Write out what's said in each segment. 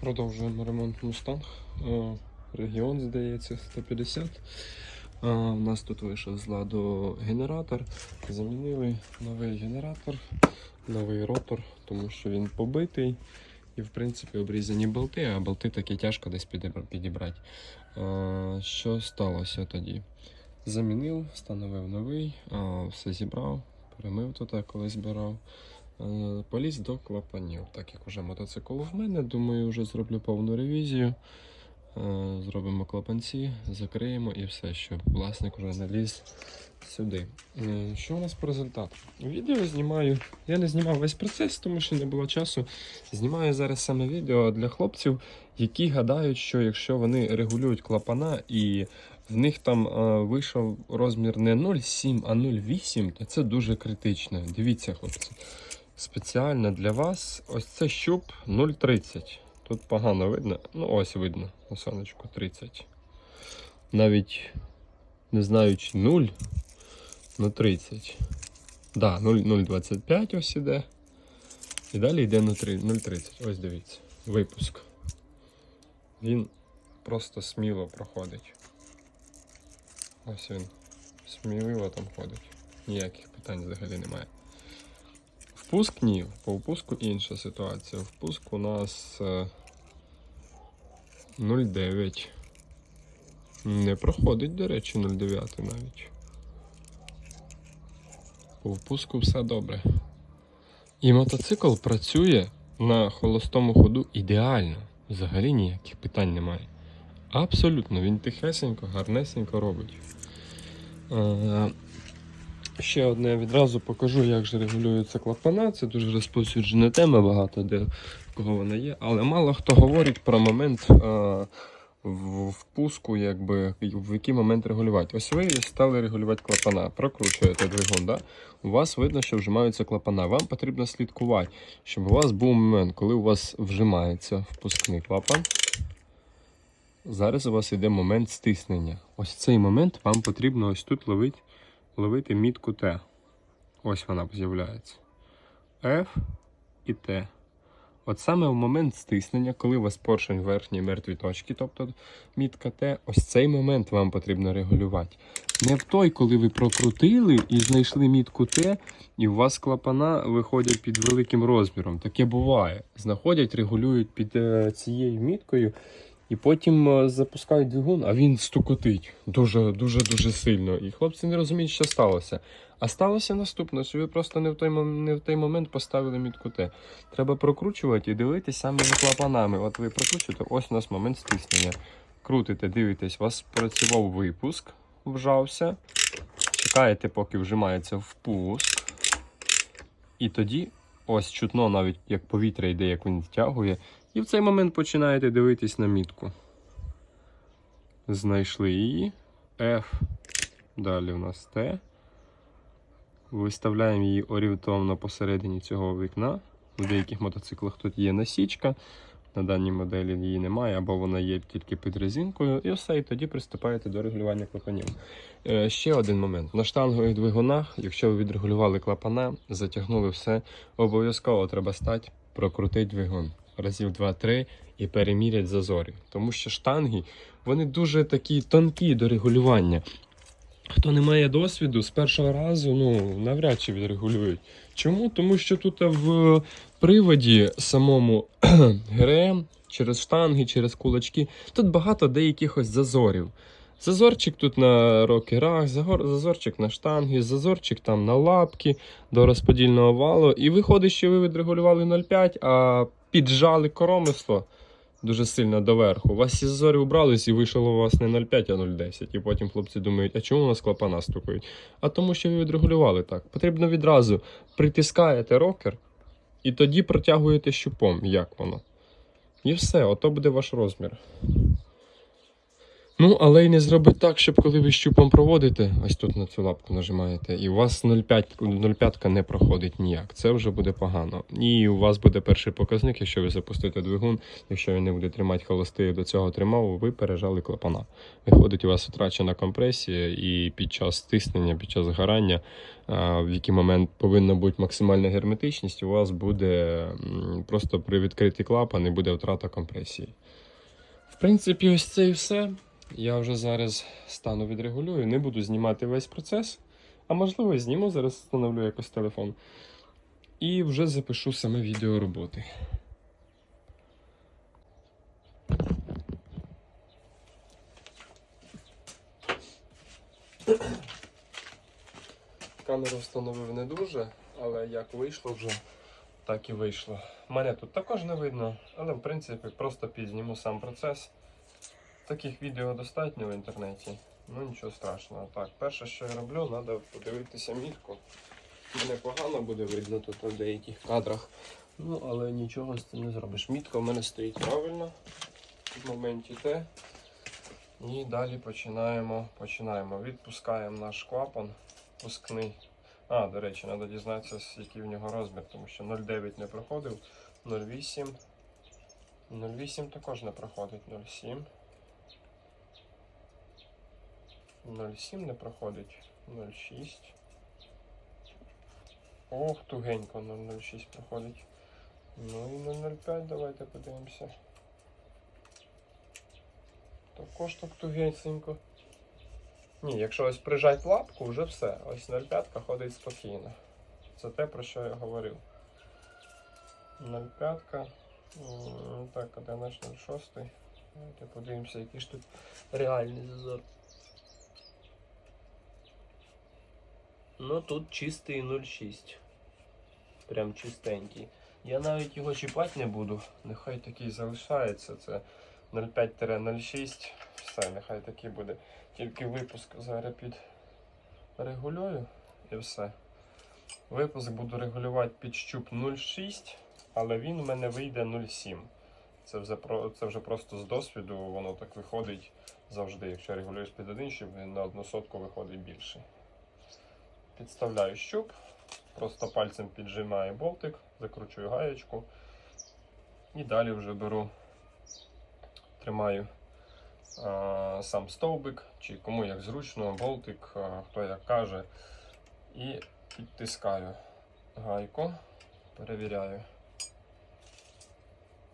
Продовжуємо ремонт Мустанг. Е, Регіон, здається, 150. Е, У нас тут вийшов з ладу генератор. Замінили новий генератор, новий ротор, тому що він побитий. І, в принципі, обрізані болти, а болти таки тяжко десь підібрати. Е, Що сталося тоді? Замінив, встановив новий, е, все зібрав, перемив тут, коли збирав. Е, Поліз до клапанів. Так як вже мотоцикл в мене, думаю, вже зроблю повну ревізію. Е, Зробимо клапанці, закриємо і все, щоб власник вже наліз сюди. Е, Що у нас по результату? Відео знімаю. Я не знімав весь процес, тому що не було часу. Знімаю зараз саме відео для хлопців, які гадають, що якщо вони регулюють клапана і в них там вийшов розмір не 0,7, а 0,8, то це дуже критично. Дивіться, хлопці. Спеціально для вас ось це щуп 0,30. Тут погано видно. Ну, ось видно на сонечку 30. Навіть не знаю, чи 0, ну 30. Да, 0, 0,25 ось іде. І далі йде 0,30. Ось дивіться. Випуск. Він просто сміло проходить. Ось він. Сміливо там ходить. Ніяких питань взагалі немає. Впуск ні. По впуску інша ситуація. Впуск у нас е, 0,9. Не проходить, до речі, 0,9 навіть. По впуску все добре. І мотоцикл працює на холостому ходу ідеально. Взагалі ніяких питань немає. Абсолютно, він тихесенько, гарнесенько робить. Е, Ще одне відразу покажу, як же регулюється клапана. Це дуже розповсюджена тема, багато де в кого вона є. Але мало хто говорить про момент е, в- впуску, якби, в який момент регулювати. Ось ви стали регулювати клапана, прокручуєте двигун. Да? У вас видно, що вжимаються клапана. Вам потрібно слідкувати, щоб у вас був момент, коли у вас вжимається впускний клапан. Зараз у вас йде момент стиснення. Ось цей момент вам потрібно ось тут ловити ловити мітку Т. Ось вона з'являється. F і Т. От саме в момент стиснення, коли у вас поршень верхній мертвій точці, тобто мітка Т, ось цей момент вам потрібно регулювати. Не в той, коли ви прокрутили і знайшли мітку Т, і у вас клапана виходять під великим розміром. Таке буває. Знаходять, регулюють під е, цією міткою. І потім е, запускають двигун, а він стукотить дуже дуже дуже сильно. І хлопці не розуміють, що сталося. А сталося наступне, що ви просто не в той не в той момент поставили мітку Т. Треба прокручувати і дивитися саме за клапанами. От ви прокручуєте, ось у нас момент стиснення. Крутите, дивитесь, у вас працював випуск, вжався. Чекаєте, поки вжимається впуск. І тоді ось чутно навіть як повітря йде, як він втягує. І в цей момент починаєте дивитись на мітку. Знайшли її. F. Далі у нас T. Виставляємо її орієнтовно посередині цього вікна. У деяких мотоциклах тут є насічка. На даній моделі її немає, або вона є тільки під резинкою. І все, і тоді приступаєте до регулювання клапанів. Е, ще один момент. На штангових двигунах, якщо ви відрегулювали клапана, затягнули все, обов'язково треба стати, прокрутити двигун разів 2-3 і перемірять зазори. Тому що штанги вони дуже такі тонкі до регулювання. Хто не має досвіду, з першого разу ну, навряд чи відрегулюють. Чому? Тому що тут в приводі самому ГРМ через штанги, через кулачки, тут багато деяких ось зазорів. Зазорчик тут на рокерах, зазорчик на штанги, зазорчик там на лапки до розподільного валу. І виходить, що ви відрегулювали 0,5, а піджали коромисло дуже сильно доверху. У вас ці зорі убрались і вийшло у вас не 0,5, а 0,10. І потім хлопці думають, а чому у нас клапана стукають? А тому, що ви відрегулювали так. Потрібно відразу притискаєте рокер і тоді протягуєте щупом, як воно. І все, ото буде ваш розмір. Ну, але й не зробить так, щоб коли ви щупом проводите, ось тут на цю лапку нажимаєте, і у вас 0,5 0,5 не проходить ніяк. Це вже буде погано. І у вас буде перший показник, якщо ви запустите двигун, якщо він не буде тримати холостий до цього тримав, ви пережали клапана. Виходить, у вас втрачена компресія, і під час стиснення, під час згорання, в який момент повинна бути максимальна герметичність, у вас буде просто при відкритий клапан і буде втрата компресії. В принципі, ось це і все. Я вже зараз стану відрегулюю, не буду знімати весь процес, а можливо зніму, зараз встановлю якось телефон. І вже запишу саме відео роботи. Камеру встановив не дуже, але як вийшло вже, так і вийшло. Мене тут також не видно, але в принципі просто підзніму сам процес. Таких відео достатньо в інтернеті, ну нічого страшного. Так, перше, що я роблю, треба подивитися мітку. Мене погано буде видно тут в деяких кадрах. Ну, але нічого з цим не зробиш. Мітка в мене стоїть правильно в моменті Т. І далі починаємо. починаємо. Відпускаємо наш клапан пускний. А, до речі, треба дізнатися, який в нього розмір, тому що 0,9 не проходив, 0,8. 0,8 також не проходить, 0,7. 0,7 не проходить, 0,6. Ох, тугенько 0,06 проходить. Ну і 0,05 давайте подивимося. Також так тугенько. Ні, якщо ось прижать лапку, вже все. Ось 0,5 ходить спокійно. Це те, про що я говорив. 0,5. Так, а наш 0,6? Давайте подивимося, який ж тут реальний зазор. Ну тут чистий 0,6. Прям чистенький. Я навіть його чіпати не буду. Нехай такий залишається. Це 0,5-0,6. Все, нехай такий буде. Тільки випуск зараз під регулюю і все. Випуск буду регулювати під щуп 0,6, але він у мене вийде 0,7. Це вже, це вже просто з досвіду, воно так виходить завжди. Якщо регулюєш під один він на одну сотку виходить більше. Підставляю щуп, просто пальцем піджимаю болтик, закручую гаєчку. І далі вже беру, тримаю а, сам стовбик, чи кому як зручно, болтик, а, хто як каже. І підтискаю гайку, перевіряю.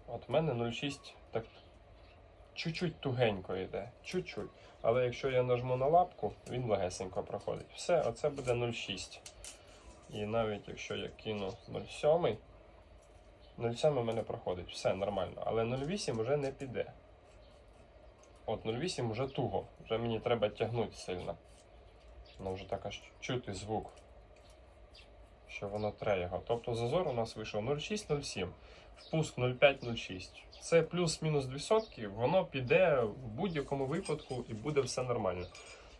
От в мене 0,6 так чуть-чуть тугенько йде, чуть-чуть. Але якщо я нажму на лапку, він легесенько проходить. Все, оце буде 0,6. І навіть якщо я кину 0,7, 0,7 у мене проходить, все нормально. Але 0,8 вже не піде. От 0,8 вже туго, вже мені треба тягнути сильно. Воно вже так аж чути звук, що воно тре його. Тобто зазор у нас вийшов 0,6-0,7, впуск 0,5-0,6. Це плюс-мінус 2 сотки, воно піде в будь-якому випадку і буде все нормально.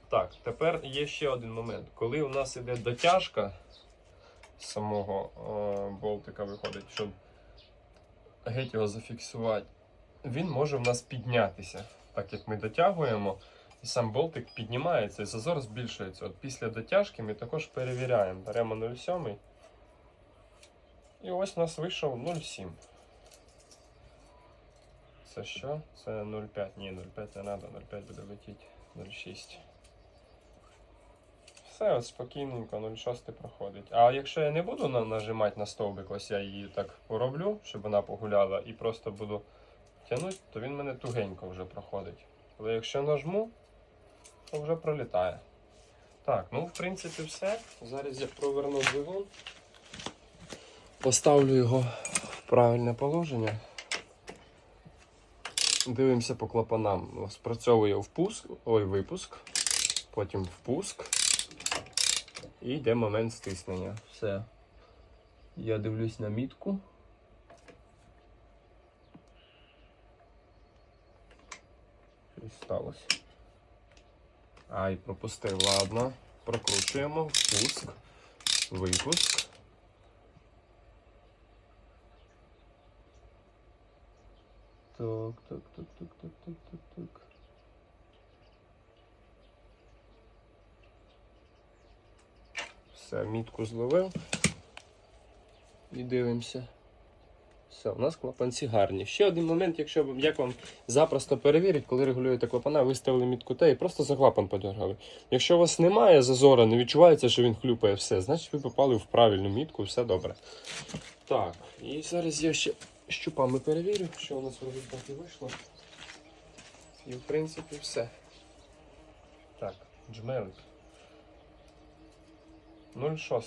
Так, тепер є ще один момент. Коли у нас іде дотяжка самого е, болтика виходить, щоб геть його зафіксувати, він може в нас піднятися. Так як ми дотягуємо, сам болтик піднімається, і зазор збільшується. От після дотяжки ми також перевіряємо. Беремо 0,7. І ось у нас вийшов 0,7. Це що? Це 0,5. Ні, 0,5 не треба, 0,5 буде летіти 0,6. Все, от спокійненько 0,6 проходить. А якщо я не буду на- нажимати на стовбик, ось я її так пороблю, щоб вона погуляла, і просто буду тягнути, то він мене тугенько вже проходить. Але якщо нажму, то вже пролітає. Так, ну в принципі все. Зараз я проверну двигун. Поставлю його в правильне положення. Дивимося по клапанам. Спрацьовує впуск, ой, випуск, потім впуск. І йде момент стиснення. Все. Я дивлюсь на мітку. Щось сталося. Ай, пропустив, ладно. Прокручуємо, впуск, випуск. Так, так, так, так, так, так, так, так. Все, мітку зловив і дивимося. Все, у нас клапанці гарні. Ще один момент, якщо як вам запросто перевірити, коли регулюєте клапана, виставили мітку Т і просто за клапан подергали. Якщо у вас немає зазора, не відчувається, що він хлюпає все, значить ви попали в правильну мітку, все добре. Так, і зараз я ще щупами перевірю, що у нас в результаті вийшло. І в принципі все. Так, джмелик. 0,6.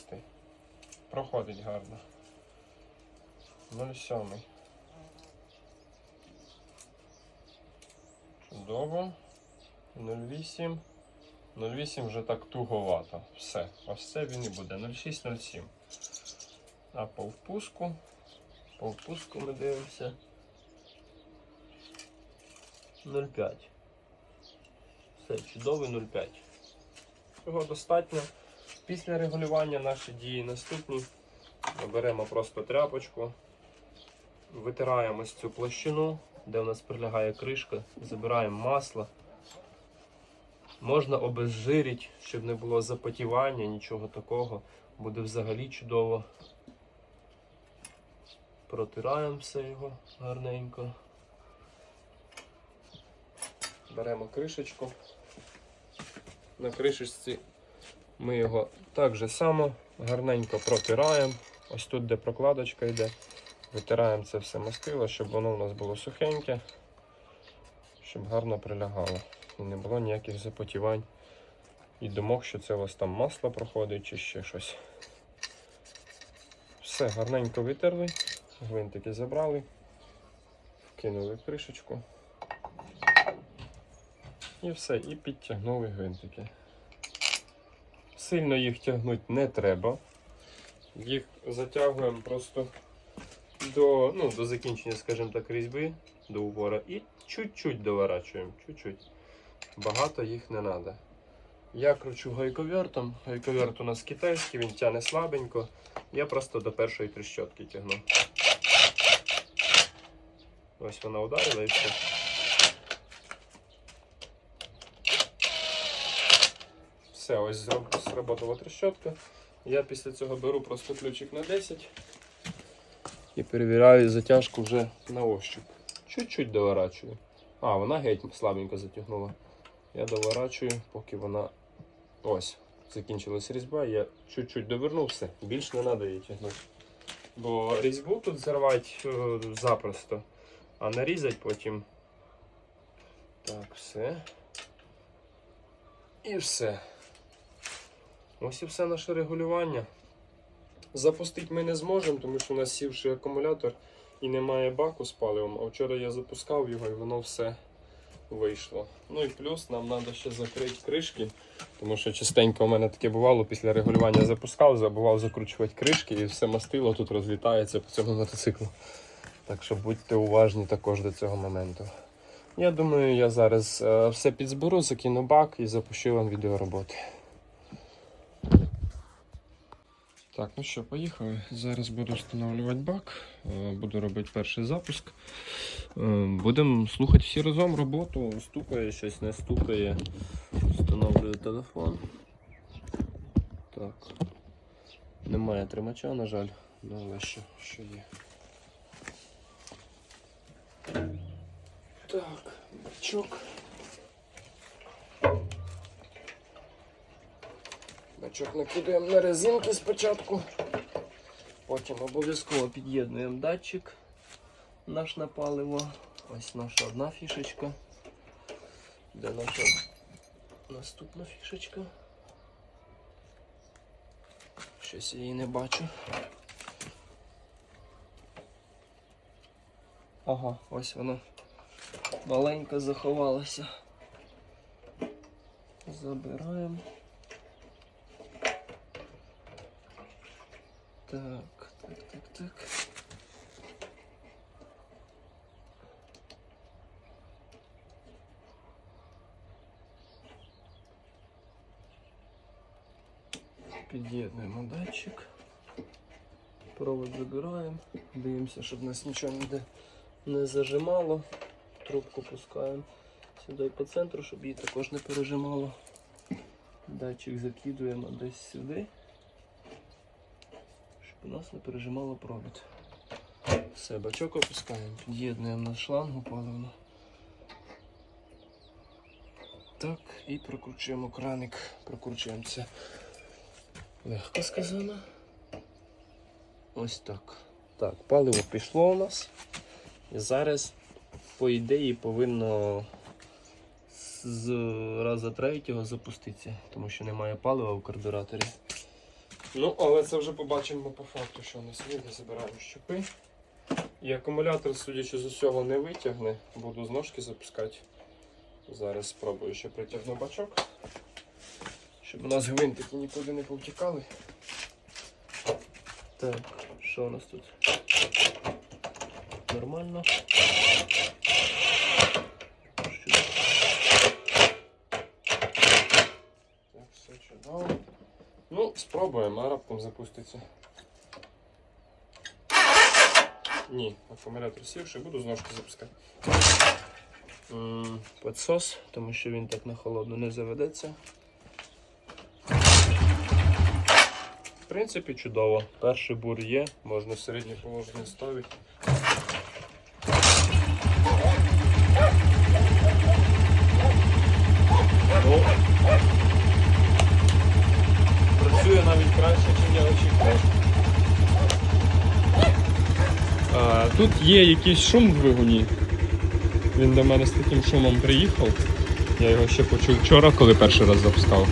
Проходить гарно. 0,7. Чудово. 0,8. 0,8 вже так туговато. Все. Ось це він і буде. 0,6, 0,7. А по впуску. По впуску ми дивимося. 0,5. Все, чудовий 0,5. Цього достатньо. Після регулювання наші дії наступні. Беремо просто тряпочку, витираємо ось цю площину, де у нас прилягає кришка, забираємо масло. Можна обезжирити, щоб не було запотівання, нічого такого. Буде взагалі чудово. Протираємо все його гарненько. Беремо кришечку. На кришечці ми його так же само гарненько протираємо. Ось тут, де прокладочка йде, витираємо це все мастило, щоб воно у нас було сухеньке, щоб гарно прилягало. І не було ніяких запотівань і думок, що це у вас там масло проходить чи ще щось. Все, гарненько витерли, гвинтики забрали, вкинули кришечку. І все, і підтягнули гвинтики. Сильно їх тягнути не треба. Їх затягуємо просто до, ну, до закінчення, скажімо так, різьби, до упора і чуть-чуть доворачуємо. Чуть-чуть. Багато їх не треба. Я кручу гайковертом. Гайковерт у нас китайський, він тягне слабенько. Я просто до першої тріщотки тягну. Ось вона ударила і все. Все, ось зроб- сработала трещотка. Я після цього беру просто ключик на 10 і перевіряю затяжку вже на ощуп. Чуть-чуть доворачую. А, вона геть слабенько затягнула. Я доворачую, поки вона ось. Закінчилась різьба, я чуть-чуть довернув все. Не треба її тягнути. Бо різьбу тут зірвати е, запросто, а нарізати потім. Так, все. І все. Ось і все наше регулювання. Запустити ми не зможемо, тому що у нас сівший акумулятор і немає баку з паливом. А вчора я запускав його і воно все вийшло. Ну і плюс нам треба ще закрити кришки, тому що частенько у мене таке бувало, після регулювання запускав, забував закручувати кришки і все мастило тут розлітається по цьому мотоциклу. Так що будьте уважні також до цього моменту. Я думаю, я зараз е, все підзберу, закину бак і запущу вам відеороботи. Так, ну що, поїхали. Зараз буду встановлювати бак, е, буду робити перший запуск. Е, Будемо слухати всі разом роботу. Стукає щось, не стукає. Встановлюю телефон. Так. Немає тримача, на жаль, ну, але що, що є. Так, бачок. Бачок накидаємо на резинки спочатку. Потім обов'язково під'єднуємо датчик наш на паливо. Ось наша одна фішечка. Де наша наступна фішечка? Щось я її не бачу. Ага, ось вона маленько заховалася. Забираємо. Так, так, так, так. Під'єднуємо датчик. Провод забираємо. Дивимося, щоб нас нічого ніде не зажимало. Трубку пускаємо сюди по центру, щоб її також не пережимало. Датчик закидуємо десь сюди. У нас не пережимало провід. Все, бачок опускаємо, під'єднуємо на шлангу паливну. Так, і прокручуємо краник. Прокручуємо це. Легко сказано. Ось так. Так, паливо пішло у нас. І зараз, по ідеї, повинно з раза третього запуститися, тому що немає палива у карбюраторі. Ну, але це вже побачимо по факту, що у нас вийде, забираємо щупи. І акумулятор, судячи з усього, не витягне. Буду з ножки запускати. Зараз спробую ще притягну бачок. Щоб у нас гвинтики нікуди не повтікали. Так, що у нас тут? Нормально. Що? Так, все чудово. Ну, спробуємо, а раптом запуститься. Ні, акумулятор сівши, буду з ножки запускати. Подсос, тому що він так на холодно не заведеться. В принципі, чудово. Перший бур є, Можна середнє положення ставити. Тут є якийсь шум в двигуні. Він до мене з таким шумом приїхав. Я його ще почув вчора, коли перший раз запускав.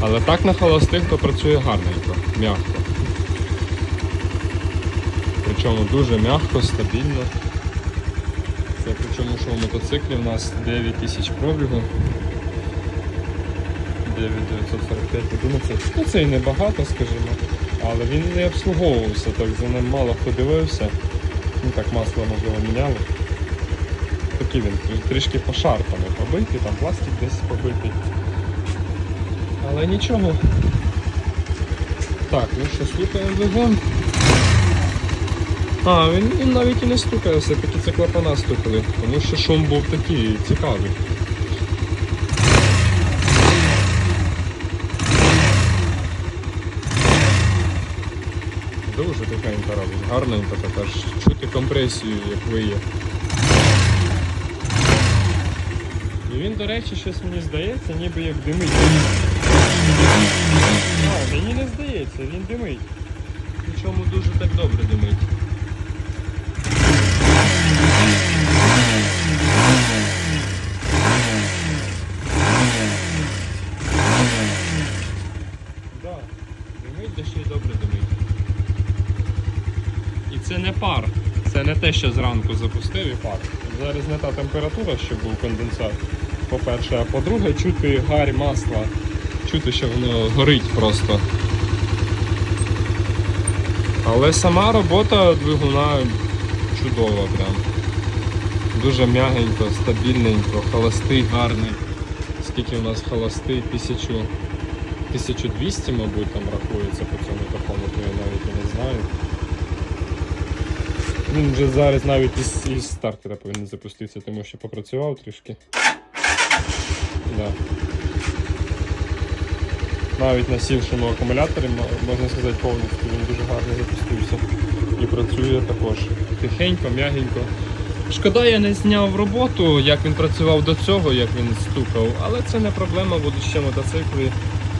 Але так на холостих то працює гарненько, м'яко. Причому дуже м'яко, стабільно. Це причому, що в мотоциклі в нас 9 тисяч пробігу. 9945 11. Ну це і небагато, скажімо. Але він не обслуговувався, так за ним мало хто дивився. Ну так масло можливо міняли. Такий він трішки пошарпаний, побитий, там пластик десь побитий. Але нічого. Так, ну що, слухаємо двигун. А, він, він навіть і не стукає, все-таки це клапана стукали, тому що шум був такий цікавий. Дуже тихенько робить, гарненько тепер ж чути компресію, як виє. І він, до речі, щось мені здається, ніби як димить. Мені не здається, він димить. Причому дуже так добре димить. Да, димить, де ще й добре димить. І це не пар. Це не те, що зранку запустив і пар. Зараз не та температура, щоб був конденсат. По-перше, а по-друге, чути гарь масла. Чути, що воно горить просто. Але сама робота двигуна чудова прям. Дуже м'ягенько, стабільненько, холостий гарний. Скільки у нас холостий? 1000, 1200, мабуть, там рахується по цьому такому, то я навіть не знаю. Він вже зараз навіть із, із стартера повинен запуститися, тому що попрацював трішки. Да. Навіть на сівшому акумуляторі, можна сказати, повністю він дуже гарно запустився. І працює також тихенько, м'ягенько. Шкода, я не зняв роботу, як він працював до цього, як він стукав, але це не проблема, будуть ще мотоцикли.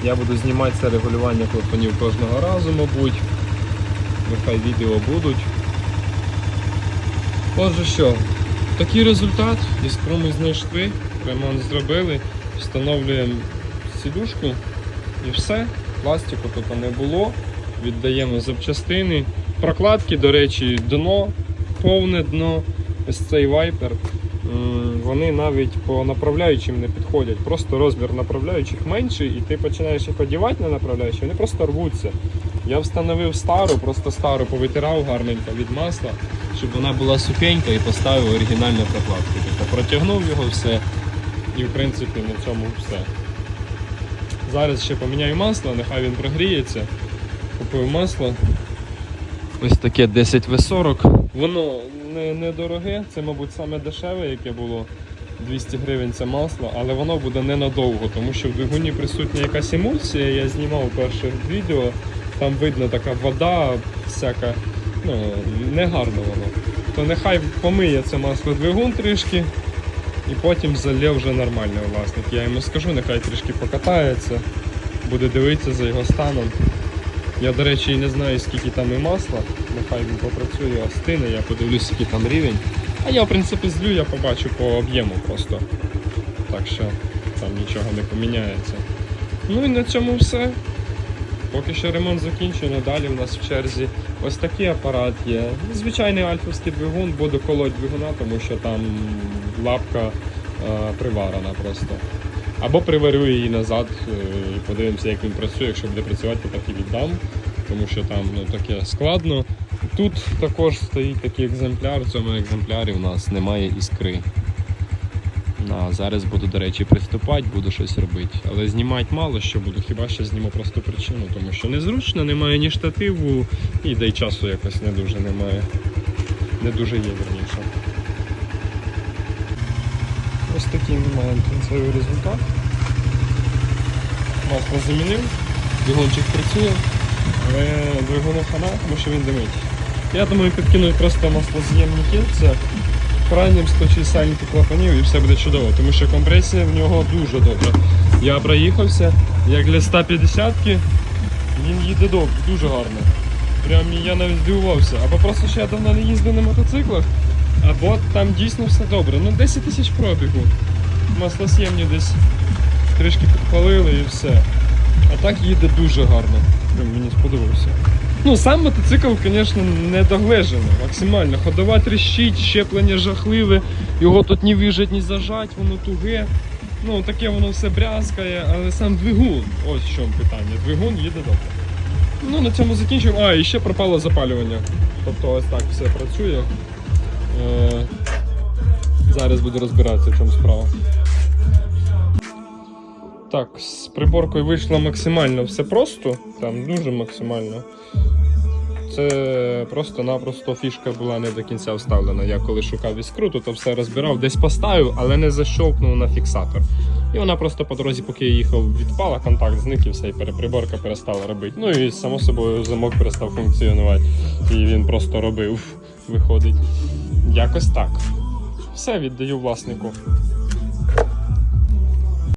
Я буду знімати це регулювання клапанів кожного разу, мабуть. Нехай відео будуть. Отже що, такий результат. Іскру ми знайшли, ремонт зробили, встановлюємо сідушку і все. Пластику тут не було. Віддаємо запчастини. Прокладки, до речі, дно, повне дно. Ось цей вайпер. Вони навіть по направляючим не підходять. Просто розмір направляючих менший, і ти починаєш їх одягати на направляючі, вони просто рвуться. Я встановив стару, просто стару повитирав гарненько від масла, щоб вона була сухенька і поставив оригінальну прокладку. Тобто протягнув його все, і в принципі на цьому все. Зараз ще поміняю масло, нехай він прогріється. Купив масло. Ось таке 10В40. Воно не, не дороге, це, мабуть, саме дешеве, яке було 200 гривень це масло, але воно буде ненадовго, тому що в двигуні присутня якась емульсія. Я знімав перше відео, там видно така вода, всяка, ну, негарно воно. То нехай помиє це масло двигун трішки, і потім залє вже нормальний власник. Я йому скажу, нехай трішки покатається, буде дивитися за його станом. Я, до речі, і не знаю, скільки там і масла. Нехай він попрацює, остине, я подивлюсь, який там рівень. А я, в принципі, злю, я побачу по об'єму просто. Так що там нічого не поміняється. Ну і на цьому все. Поки що ремонт закінчено, далі в нас в черзі ось такий апарат є. Звичайний альфовський двигун, буду колоть двигуна, тому що там лапка е, приварена просто. Або приварю її назад е, і подивимося, як він працює. Якщо буде працювати, то так і віддам, тому що там ну, таке складно. Тут також стоїть такий екземпляр, в цьому екземплярі у нас немає іскри. Зараз буду, до речі, приступати, буду щось робити. Але знімати мало що буду, хіба що зніму просто причину, тому що незручно, немає ні штативу, і да й часу якось не дуже немає. Не дуже є, верніше. Ось такий ми маємо кінцевий результат. Масло замінив, двигунчик працює, але двигуну хана, тому що він димить. Я думаю, підкинуть просто маслоз'ємні кільця крайнім 160 клапанів і все буде чудово, тому що компресія в нього дуже добра. Я проїхався, як для 150-ки, він їде добре, дуже гарно. Прям я навіть здивувався. Або просто що я давно не їздив на мотоциклах, або там дійсно все добре. Ну 10 тисяч пробігу. Маслос'ємні десь трішки підпалили і все. А так їде дуже гарно. Прям мені сподобався. Ну, сам мотоцикл, звісно, не доглежений. Максимально. Ходова тріщить, щеплення жахливе, його тут ні вижать, ні зажать, воно туге. Ну, таке воно все брязкає, але сам двигун, ось в чому питання. Двигун їде добре. Ну, на цьому закінчуємо. А, і ще пропало запалювання. Тобто ось так все працює. Е, зараз буду розбиратися, в чому справа. Так, з приборкою вийшло максимально все просто, там дуже максимально. Це просто-напросто фішка була не до кінця вставлена. Я коли шукав іскру, то все розбирав, десь поставив, але не защовкнув на фіксатор. І вона просто по дорозі, поки я їхав, відпала, контакт зник і все, і пере- приборка перестала робити. Ну і само собою замок перестав функціонувати. І він просто робив, виходить. Якось так. Все віддаю власнику.